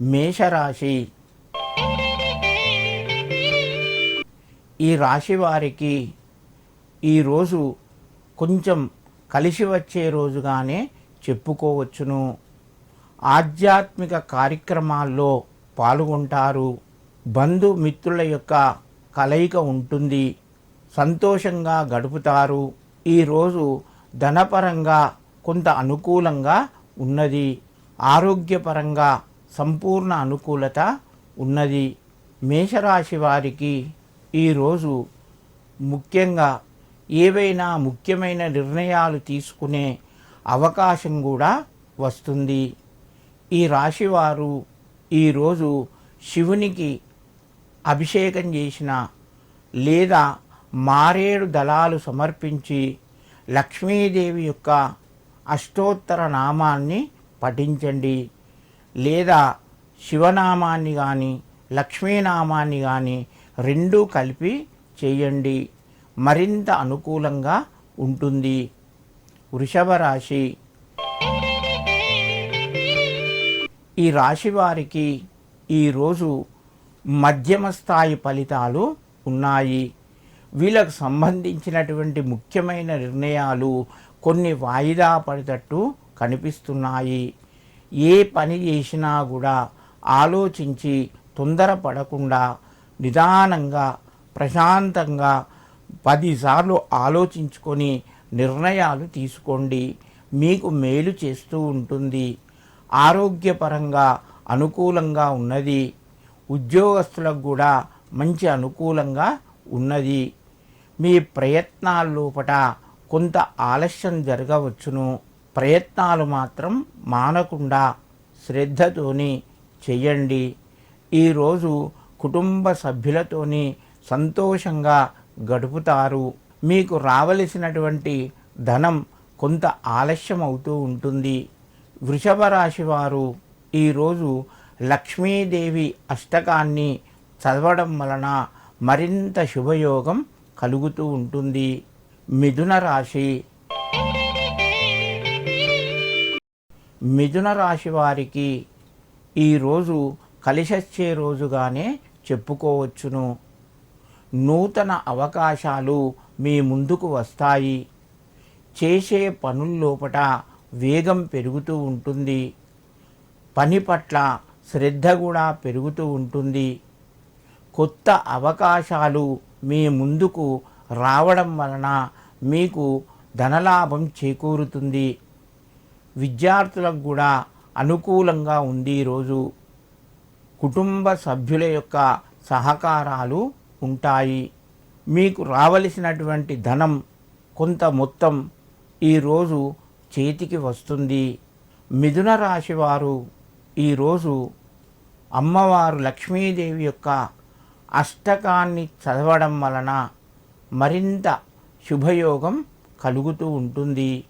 మేషరాశి. ఈ రాశి వారికి ఈరోజు కొంచెం కలిసి వచ్చే రోజుగానే చెప్పుకోవచ్చును. ఆధ్యాత్మిక కార్యక్రమాల్లో పాల్గొంటారు. బంధుమిత్రుల యొక్క కలయిక ఉంటుంది. సంతోషంగా గడుపుతారు. ఈరోజు ధనపరంగా కొంత అనుకూలంగా ఉన్నది. ఆరోగ్యపరంగా సంపూర్ణ అనుకూలత ఉన్నది. మేషరాశి వారికి ఈరోజు ముఖ్యంగా ఏవైనా ముఖ్యమైన నిర్ణయాలు తీసుకునే అవకాశం కూడా వస్తుంది. ఈ రాశివారు ఈరోజు శివునికి అభిషేకం చేసిన లేదా మారేడు దళాలు సమర్పించి లక్ష్మీదేవి యొక్క అష్టోత్తర నామాన్ని పఠించండి. లేదా శివనామాన్ని కానీ లక్ష్మీనామాన్ని కానీ రెండూ కలిపి చేయండి. మరింత అనుకూలంగా ఉంటుంది. వృషభ రాశి. ఈ రాశి వారికి ఈరోజు మధ్యమ స్థాయి ఫలితాలు ఉన్నాయి. వీళ్ళకు సంబంధించినటువంటి ముఖ్యమైన నిర్ణయాలు కొన్ని వాయిదా పడేటట్టు కనిపిస్తున్నాయి. ఏ పని చేసినా కూడా ఆలోచించి తొందరపడకుండా నిదానంగా ప్రశాంతంగా పదిసార్లు ఆలోచించుకొని నిర్ణయాలు తీసుకోండి. మీకు మేలు చేస్తూ ఉంటుంది. ఆరోగ్యపరంగా అనుకూలంగా ఉన్నది. ఉద్యోగస్తులకు కూడా మంచి అనుకూలంగా ఉన్నది. మీ ప్రయత్నాల లోపట కొంత ఆలస్యం జరగవచ్చును. ప్రయత్నాలు మాత్రం మానకుండా శ్రద్ధతోని చెయ్యండి. ఈరోజు కుటుంబ సభ్యులతోని సంతోషంగా గడుపుతారు. మీకు రావలసినటువంటి ధనం కొంత ఆలస్యం అవుతూ ఉంటుంది. వృషభ రాశి వారు ఈరోజు లక్ష్మీదేవి అష్టకాన్ని చదవడం వలన మరింత శుభయోగం కలుగుతూ ఉంటుంది. మిథున రాశి మిథున రాశి వారికి ఈరోజు కలిసొచ్చే రోజుగానే చెప్పుకోవచ్చును. నూతన అవకాశాలు మీ ముందుకు వస్తాయి. చేసే పనుల్లోపట వేగం పెరుగుతూ ఉంటుంది. పని పట్ల శ్రద్ధ కూడా పెరుగుతూ ఉంటుంది. కొత్త అవకాశాలు మీ ముందుకు రావడం వలన మీకు ధనలాభం చేకూరుతుంది. విద్యార్థులకు కూడా అనుకూలంగా ఉంది ఈరోజు కుటుంబ సభ్యుల యొక్క సహకారాలు ఉంటాయి. మీకు రావలసినటువంటి ధనం కొంత మొత్తం ఈరోజు చేతికి వస్తుంది. మిథున రాశి వారు ఈరోజు అమ్మవారు లక్ష్మీదేవి యొక్క అష్టకాన్ని చదవడం వలన మరింత శుభయోగం కలుగుతూ ఉంటుంది.